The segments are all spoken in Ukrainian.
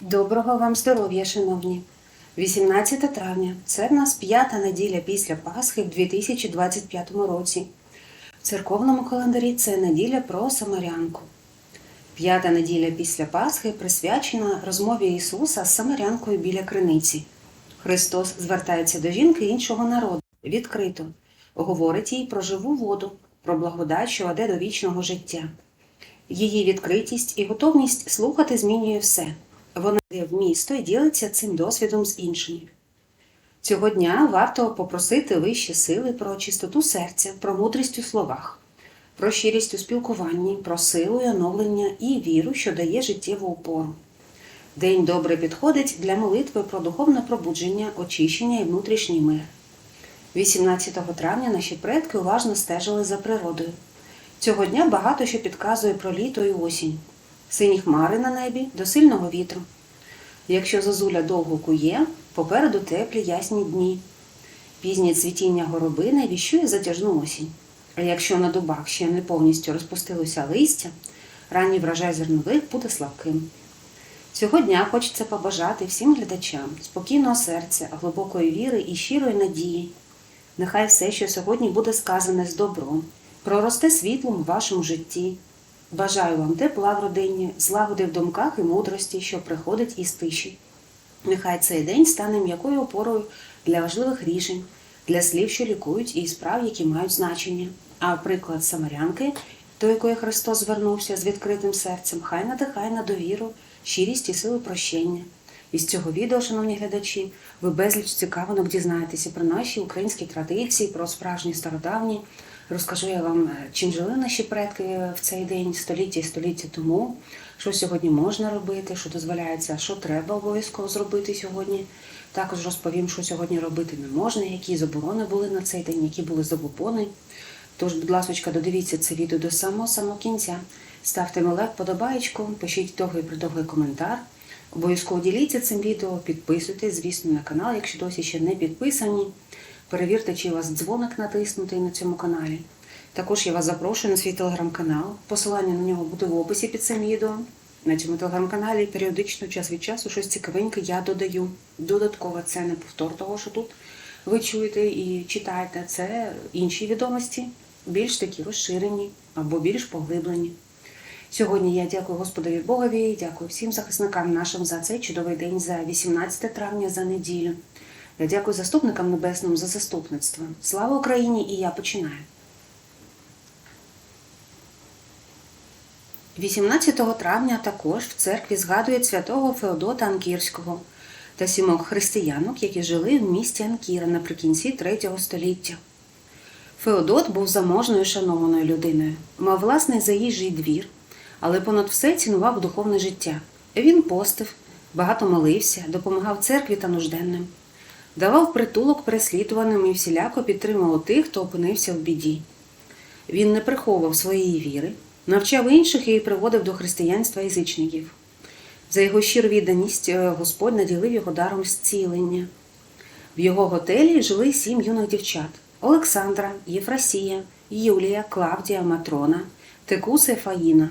Доброго вам здоров'я, шановні! 18 травня це в нас п'ята неділя після Пасхи в 2025 році. В церковному календарі це неділя про Самарянку. П'ята неділя після Пасхи присвячена розмові Ісуса з Самарянкою біля криниці. Христос звертається до жінки іншого народу відкрито, говорить їй про живу воду, про благодать, що веде до вічного життя. Її відкритість і готовність слухати змінює все. Вона йде в місто і ділиться цим досвідом з іншими. Цього дня варто попросити вищі сили про чистоту серця, про мудрість у словах, про щирість у спілкуванні, про силу і оновлення і віру, що дає життєву опору. День добре підходить для молитви про духовне пробудження, очищення і внутрішній мир. 18 травня наші предки уважно стежили за природою. Цього дня багато що підказує про літо і осінь, сині хмари на небі до сильного вітру. Якщо зозуля довго кує, попереду теплі ясні дні. Пізнє цвітіння горобини віщує затяжну осінь. А якщо на дубах ще не повністю розпустилося листя, ранній врожай зернових буде слабким. Цього дня хочеться побажати всім глядачам спокійного серця, глибокої віри і щирої надії. Нехай все, що сьогодні буде сказане з добром, проросте світлом у вашому житті. Бажаю вам тепла в родині, злагоди в думках і мудрості, що приходить із тиші. Нехай цей день стане м'якою опорою для важливих рішень, для слів, що лікують, і справ, які мають значення. А приклад Самарянки, до якої Христос звернувся з відкритим серцем, хай надихає на довіру, щирість і силу прощення. Із цього відео, шановні глядачі, ви безліч цікавинок дізнаєтеся про наші українські традиції, про справжні стародавні. Розкажу я вам, е, чим жили наші предки в цей день, століття і століття тому, що сьогодні можна робити, що дозволяється, що треба обов'язково зробити сьогодні. Також розповім, що сьогодні робити не можна, які заборони були на цей день, які були забобони. Тож, будь ласка, додивіться це відео до самого самого кінця. Ставте лайк, подобаєчку, пишіть довгий придовгий коментар. Обов'язково діліться цим відео, підписуйтесь, звісно, на канал, якщо досі ще не підписані. Перевірте, чи у вас дзвоник натиснутий на цьому каналі. Також я вас запрошую на свій телеграм-канал. Посилання на нього буде в описі під цим відео. На цьому телеграм-каналі періодично час від часу щось цікавеньке я додаю. Додатково це не повтор того, що тут ви чуєте і читаєте. Це інші відомості, більш такі розширені або більш поглиблені. Сьогодні я дякую Господові Богові, дякую всім захисникам нашим за цей чудовий день, за 18 травня, за неділю. Я дякую заступникам небесним за заступництво. Слава Україні! І я починаю. 18 травня також в церкві згадують святого Феодота Анкірського та сімок християнок, які жили в місті Анкіра наприкінці 3 століття. Феодот був заможною шанованою людиною, мав власний заїжджий двір, але понад все цінував духовне життя. Він постив, багато молився, допомагав церкві та нужденним, давав притулок переслідуваним і всіляко підтримував тих, хто опинився в біді. Він не приховував своєї віри, навчав інших і приводив до християнства язичників. За його щиру відданість е, Господь наділив його даром зцілення. В його готелі жили сім юних дівчат: Олександра, Єфросія, Юлія, Клавдія, Матрона, Текуса і Фаїна.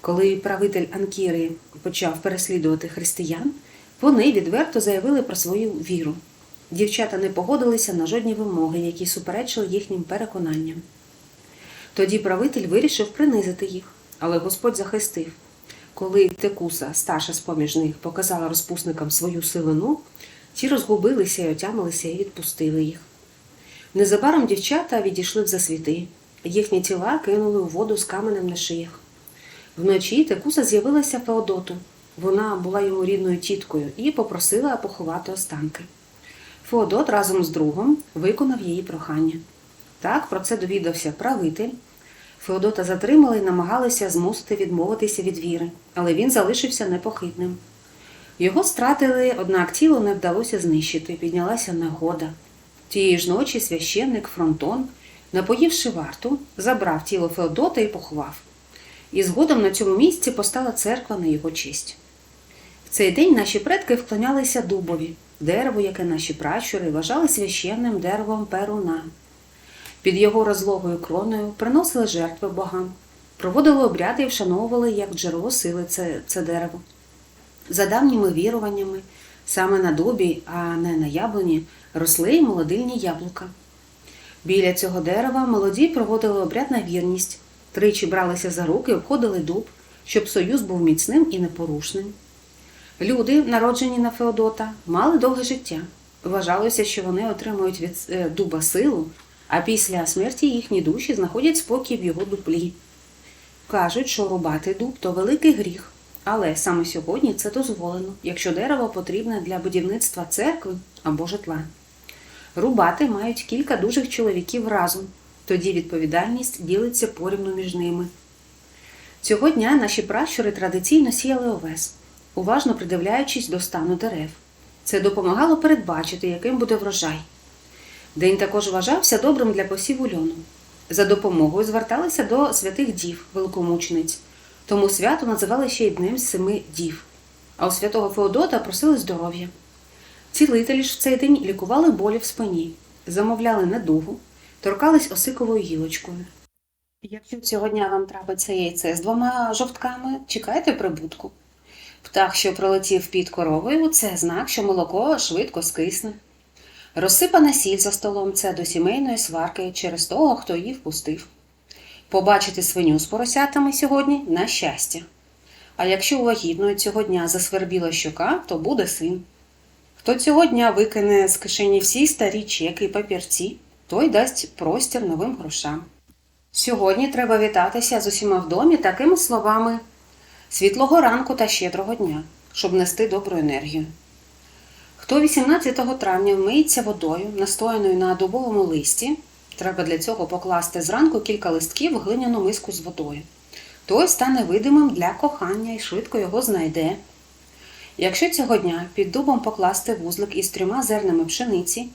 Коли правитель Анкіри почав переслідувати християн, вони відверто заявили про свою віру. Дівчата не погодилися на жодні вимоги, які суперечили їхнім переконанням. Тоді правитель вирішив принизити їх, але Господь захистив. Коли Текуса, старша з поміж них, показала розпусникам свою силину, ті розгубилися і отямилися і відпустили їх. Незабаром дівчата відійшли в засвіти, їхні тіла кинули у воду з каменем на шиях. Вночі Текуса з'явилася Феодоту. Вона була йому рідною тіткою і попросила поховати останки. Феодот разом з другом виконав її прохання. Так про це довідався правитель. Феодота затримали і намагалися змусити відмовитися від віри, але він залишився непохитним. Його стратили, однак тіло не вдалося знищити, піднялася негода. Тієї ж ночі священник Фронтон, напоївши варту, забрав тіло Феодота і поховав. І згодом на цьому місці постала церква на його честь. В цей день наші предки вклонялися дубові, дереву, яке наші пращури вважали священним деревом перуна. Під його розлогою кроною приносили жертви богам, проводили обряди і вшановували як джерело сили це, це дерево. За давніми віруваннями, саме на дубі, а не на яблуні, росли й молодильні яблука. Біля цього дерева молоді проводили обряд на вірність, тричі бралися за руки, обходили дуб, щоб союз був міцним і непорушним. Люди, народжені на Феодота, мали довге життя. Вважалося, що вони отримують від е, дуба силу, а після смерті їхні душі знаходять спокій в його дуплі. Кажуть, що рубати дуб то великий гріх, але саме сьогодні це дозволено, якщо дерево потрібне для будівництва церкви або житла. Рубати мають кілька дужих чоловіків разом, тоді відповідальність ділиться порівну між ними. Цього дня наші пращури традиційно сіяли овес, уважно придивляючись до стану дерев. Це допомагало передбачити, яким буде врожай. День також вважався добрим для посіву льону. За допомогою зверталися до святих дів, великомучениць, тому свято називали ще й днем семи дів. А у святого Феодота просили здоров'я. Цілителі ж в цей день лікували болі в спині, замовляли недугу, торкались осиковою гілочкою. Якщо цього дня вам трапиться яйце з двома жовтками, чекайте прибутку. Птах, що пролетів під коровою, це знак, що молоко швидко скисне. Розсипана сіль за столом це до сімейної сварки через того, хто її впустив. Побачити свиню з поросятами сьогодні на щастя. А якщо у цього дня засвербіла щока, то буде син. Хто цього дня викине з кишені всі старі чеки і папірці, той дасть простір новим грошам. Сьогодні треба вітатися з усіма в домі такими словами світлого ранку та щедрого дня, щоб нести добру енергію. Хто 18 травня вмиється водою, настояною на дубовому листі, треба для цього покласти зранку кілька листків в глиняну миску з водою. Той стане видимим для кохання і швидко його знайде. Якщо цього дня під дубом покласти вузлик із трьома зернами пшениці,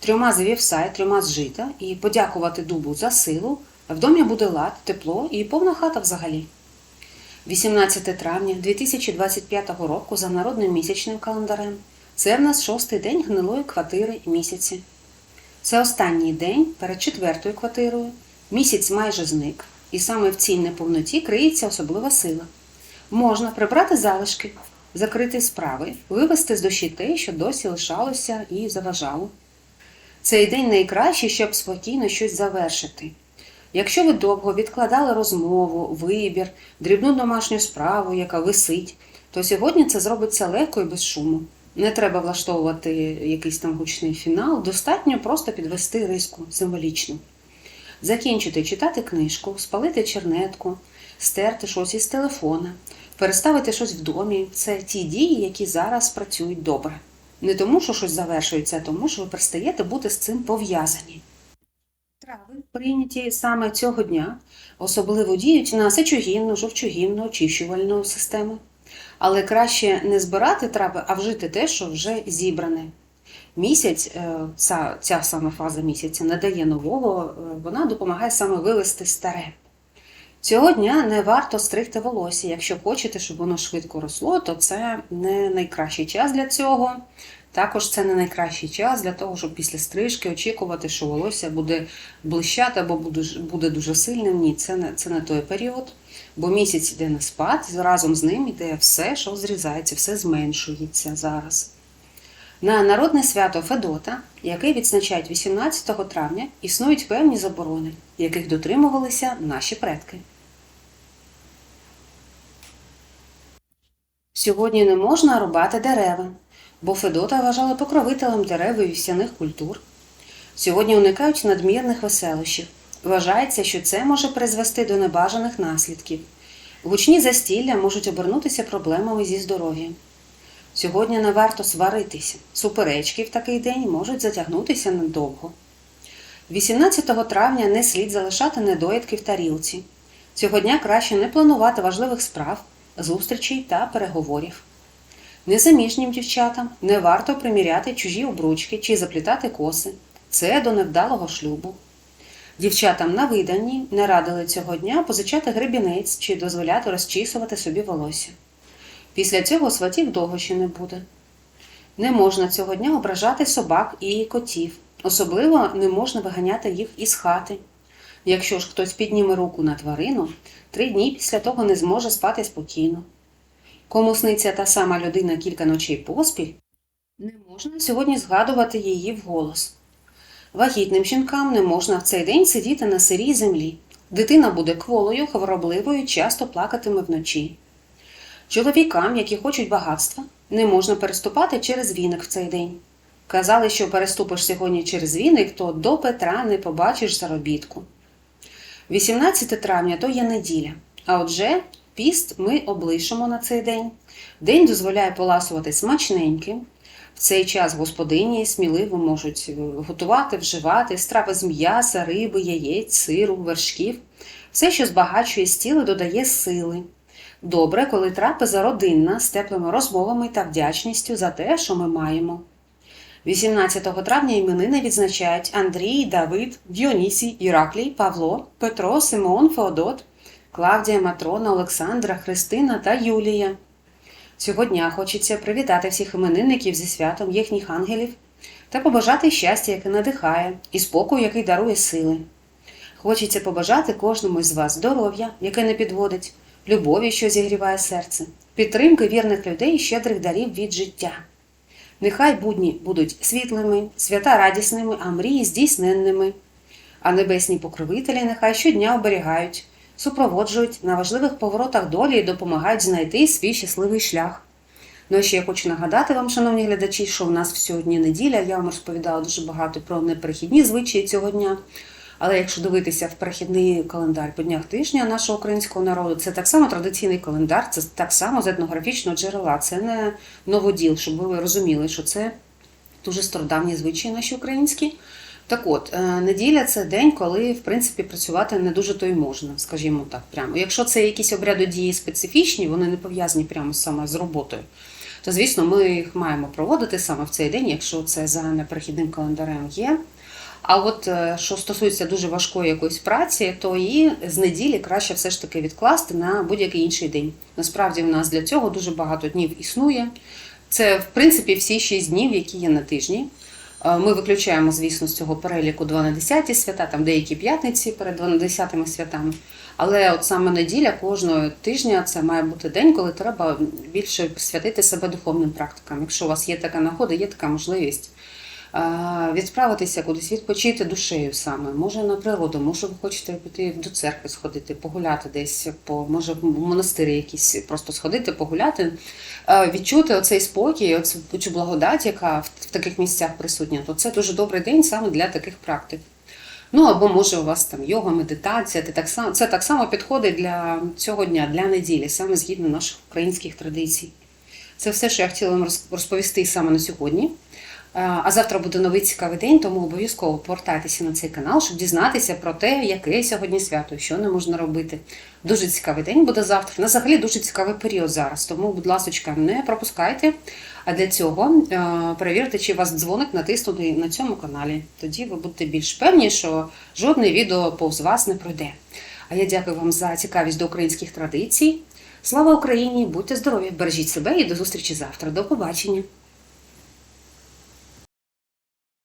трьома з вівса і трьома з жита і подякувати дубу за силу, в домі буде лад, тепло і повна хата взагалі. 18 травня 2025 року за народним місячним календарем це в нас шостий день гнилої квартири місяці. Це останній день перед четвертою квартирою. Місяць майже зник, і саме в цій неповноті криється особлива сила. Можна прибрати залишки, закрити справи, вивести з душі те, що досі лишалося і заважало. Цей день найкращий, щоб спокійно щось завершити. Якщо ви довго відкладали розмову, вибір, дрібну домашню справу, яка висить, то сьогодні це зробиться легко і без шуму. Не треба влаштовувати якийсь там гучний фінал, достатньо просто підвести риску символічну. Закінчити читати книжку, спалити чернетку, стерти щось із телефона, переставити щось в домі це ті дії, які зараз працюють добре. Не тому, що щось завершується, а тому, що ви перестаєте бути з цим пов'язані. Трави, прийняті саме цього дня, особливо діють на сечогінну, жовчогінну, очищувальну систему. Але краще не збирати трави, а вжити те, що вже зібране. Місяць, е, ця, ця саме фаза місяця не дає нового, е, вона допомагає саме вивести старе. Цього дня не варто стригти волосся. Якщо хочете, щоб воно швидко росло, то це не найкращий час для цього. Також це не найкращий час для того, щоб після стрижки очікувати, що волосся буде блищати або буде, дуже сильним. Ні, це не, це не той період. Бо місяць йде на спад, разом з ним йде все, що зрізається, все зменшується зараз. На народне свято Федота, яке відзначають 18 травня, існують певні заборони, яких дотримувалися наші предки. Сьогодні не можна рубати дерева, бо Федота вважали покровителем дерев і вівсяних культур. Сьогодні уникають надмірних веселощів. Вважається, що це може призвести до небажаних наслідків. Гучні застілля можуть обернутися проблемами зі здоров'ям. Сьогодні не варто сваритися. Суперечки в такий день можуть затягнутися надовго. 18 травня не слід залишати недоїдки в тарілці. Цього дня краще не планувати важливих справ, зустрічей та переговорів. Незаміжнім дівчатам не варто приміряти чужі обручки чи заплітати коси. Це до невдалого шлюбу. Дівчатам на виданні не радили цього дня позичати гребінець чи дозволяти розчісувати собі волосся. Після цього сватів довго ще не буде. Не можна цього дня ображати собак і котів. Особливо не можна виганяти їх із хати. Якщо ж хтось підніме руку на тварину, три дні після того не зможе спати спокійно. Кому сниться та сама людина кілька ночей поспіль, не можна сьогодні згадувати її вголос. Вагітним жінкам не можна в цей день сидіти на сирій землі. Дитина буде кволою, хворобливою, часто плакатиме вночі. Чоловікам, які хочуть багатства, не можна переступати через віник в цей день. Казали, що переступиш сьогодні через віник, то до Петра не побачиш заробітку. 18 травня то є неділя, а отже, піст ми облишимо на цей день. День дозволяє поласувати смачненьким. В цей час господині сміливо можуть е, готувати, вживати страви з м'яса, риби, яєць, сиру, вершків. Все, що збагачує стіл і додає сили. Добре, коли трапеза родинна з теплими розмовами та вдячністю за те, що ми маємо. 18 травня іменини відзначають Андрій, Давид, Діонісій, Іраклій, Павло, Петро, Симеон, Феодот, Клавдія, Матрона, Олександра, Христина та Юлія. Цього дня хочеться привітати всіх іменинників зі святом їхніх ангелів та побажати щастя, яке надихає, і спокою, який дарує сили. Хочеться побажати кожному із вас здоров'я, яке не підводить, любові, що зігріває серце, підтримки вірних людей і щедрих дарів від життя. Нехай будні будуть світлими, свята радісними, а мрії здійсненними. А небесні покровителі нехай щодня оберігають, супроводжують на важливих поворотах долі і допомагають знайти свій щасливий шлях. Ну і ще я хочу нагадати вам, шановні глядачі, що в нас сьогодні неділя. Я вам розповідала дуже багато про неперехідні звичаї цього дня. Але якщо дивитися в перехідний календар по днях тижня нашого українського народу, це так само традиційний календар, це так само з етнографічного джерела. Це не новоділ, щоб ви розуміли, що це дуже стародавні звичаї наші українські. Так от, е, неділя це день, коли в принципі працювати не дуже то й можна, скажімо так, прямо. Якщо це якісь обряди дії специфічні, вони не пов'язані прямо саме з роботою, то звісно ми їх маємо проводити саме в цей день, якщо це за неперехідним календарем є. А от е, що стосується дуже важкої якоїсь праці, то її з неділі краще все ж таки відкласти на будь-який інший день. Насправді в нас для цього дуже багато днів існує. Це, в принципі, всі шість днів, які є на тижні. Е, Ми виключаємо, звісно, з цього переліку 12 свята, там деякі п'ятниці перед 12 святами. Але от саме неділя кожного тижня це має бути день, коли треба більше святити себе духовним практикам. Якщо у вас є така нагода, є така можливість відправитися кудись, відпочити душею саме. Може на природу, може ви хочете піти до церкви сходити, погуляти десь, по може в монастирі якісь просто сходити, погуляти, відчути оцей спокій, оцю благодать, яка в таких місцях присутня, то це дуже добрий день саме для таких практик. Ну або може у вас там йога, медитація, це так само, це так само підходить для цього дня, для неділі, саме згідно наших українських традицій. Це все, що я хотіла вам розповісти саме на сьогодні. Е, А завтра буде новий цікавий день, тому обов'язково повертайтеся на цей канал, щоб дізнатися про те, яке сьогодні свято, що не можна робити. Дуже цікавий день буде завтра. Ну, взагалі дуже цікавий період зараз. Тому, будь ласка, не пропускайте. А для цього е, перевірте, чи вас дзвоник натиснутий на цьому каналі. Тоді ви будете більш певні, що жодне відео повз вас не пройде. А я дякую вам за цікавість до українських традицій. Слава Україні! Будьте здорові! Бережіть себе і до зустрічі завтра. До побачення!